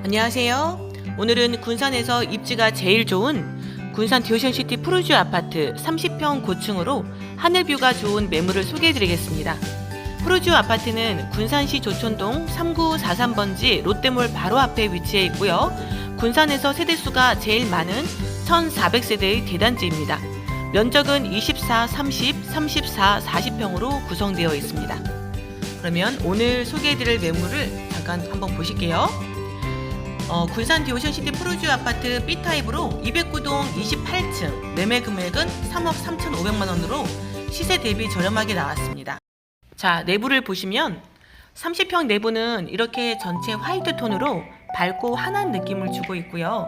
안녕하세요. 오늘은 군산에서 입지가 제일 좋은 군산 디오션시티 프루지오 아파트 30평 고층으로 하늘뷰가 좋은 매물을 소개해드리겠습니다. 프루지오 아파트는 군산시 조촌동 3943번지 롯데몰 바로 앞에 위치해 있고요. 군산에서 세대수가 제일 많은 1400세대의 대단지입니다. 면적은 24, 30, 34, 40평으로 구성되어 있습니다. 그러면 오늘 소개해드릴 매물을 잠깐 한번 보실게요. 어, 군산 디오션시티 프로듀 아파트 B타입으로 209동 28층 매매 금액은 3억 3,500만 원으로 시세 대비 저렴하게 나왔습니다. 자, 내부를 보시면 30평 내부는 이렇게 전체 화이트 톤으로 밝고 환한 느낌을 주고 있고요.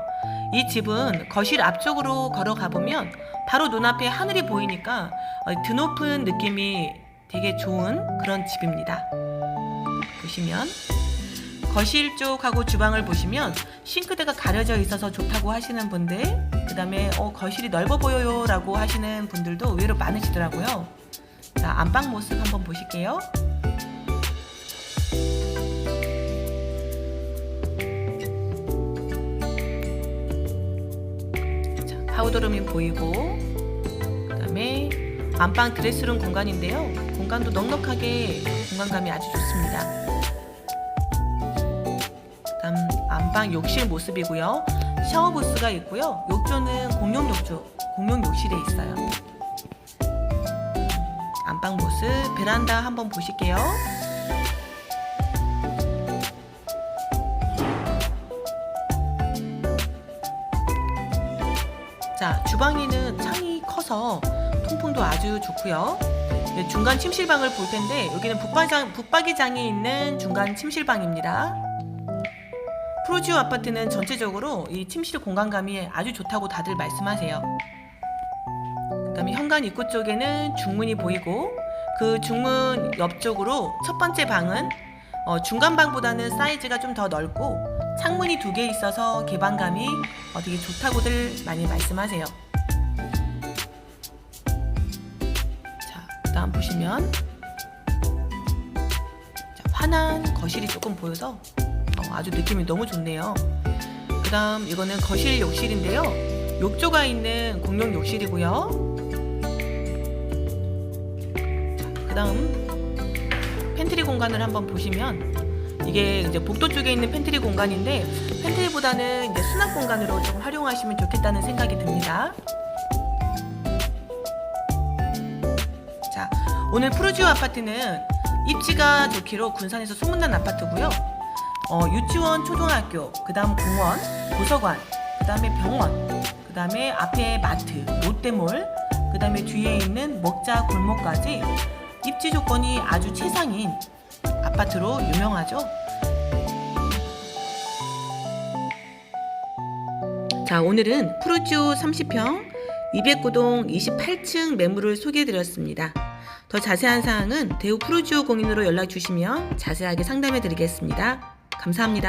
이 집은 거실 앞쪽으로 걸어가 보면 바로 눈앞에 하늘이 보이니까 어, 드높은 느낌이 되게 좋은 그런 집입니다. 보시면 거실 쪽하고 주방을 보시면 싱크대가 가려져 있어서 좋다고 하시는 분들, 그 다음에 어, 거실이 넓어 보여요 라고 하시는 분들도 의외로 많으시더라고요. 자, 안방 모습 한번 보실게요. 자, 파우더룸이 보이고, 그 다음에 안방 드레스룸 공간인데요. 공간도 넉넉하게 공간감이 아주 좋습니다. 다음 안방 욕실 모습이고요. 샤워 부스가 있고요. 욕조는 공용 욕조, 공용 욕실에 있어요. 안방 모습, 베란다 한번 보실게요. 자, 주방에는 창이 커서 통풍도 아주 좋고요. 네, 중간 침실방을 볼 텐데 여기는 붙박이장, 붙박이장이 있는 중간 침실방입니다. 프로지오 아파트는 전체적으로 이 침실 공간감이 아주 좋다고 다들 말씀하세요. 그다음에 현관 입구 쪽에는 중문이 보이고 그 중문 옆쪽으로 첫 번째 방은 어, 중간 방보다는 사이즈가 좀 더 넓고 창문이 두 개 있어서 개방감이 어, 되게 좋다고들 많이 말씀하세요. 자, 다음 보시면 자, 환한 거실이 조금 보여서 어, 아주 느낌이 너무 좋네요. 그 다음 이거는 거실 욕실인데요. 욕조가 있는 공용 욕실이고요. 그 다음 팬트리 공간을 한번 보시면 이게 이제 복도 쪽에 있는 팬트리 공간인데 팬트리보다는 이제 수납 공간으로 좀 활용하시면 좋겠다는 생각이 듭니다. 자, 오늘 프로지오 아파트는 입지가 좋기로 군산에서 소문난 아파트고요. 어, 유치원, 초등학교, 그 다음 공원, 도서관, 그 다음에 병원, 그 다음에 앞에 마트, 롯데몰, 그 다음에 뒤에 있는 먹자 골목까지 입지 조건이 아주 최상인 아파트로 유명하죠. 자, 오늘은 프로지오 30평 209동 28층 매물을 소개해 드렸습니다. 더 자세한 사항은 대우 프로지오 공인으로 연락 주시면 자세하게 상담해 드리겠습니다. 감사합니다.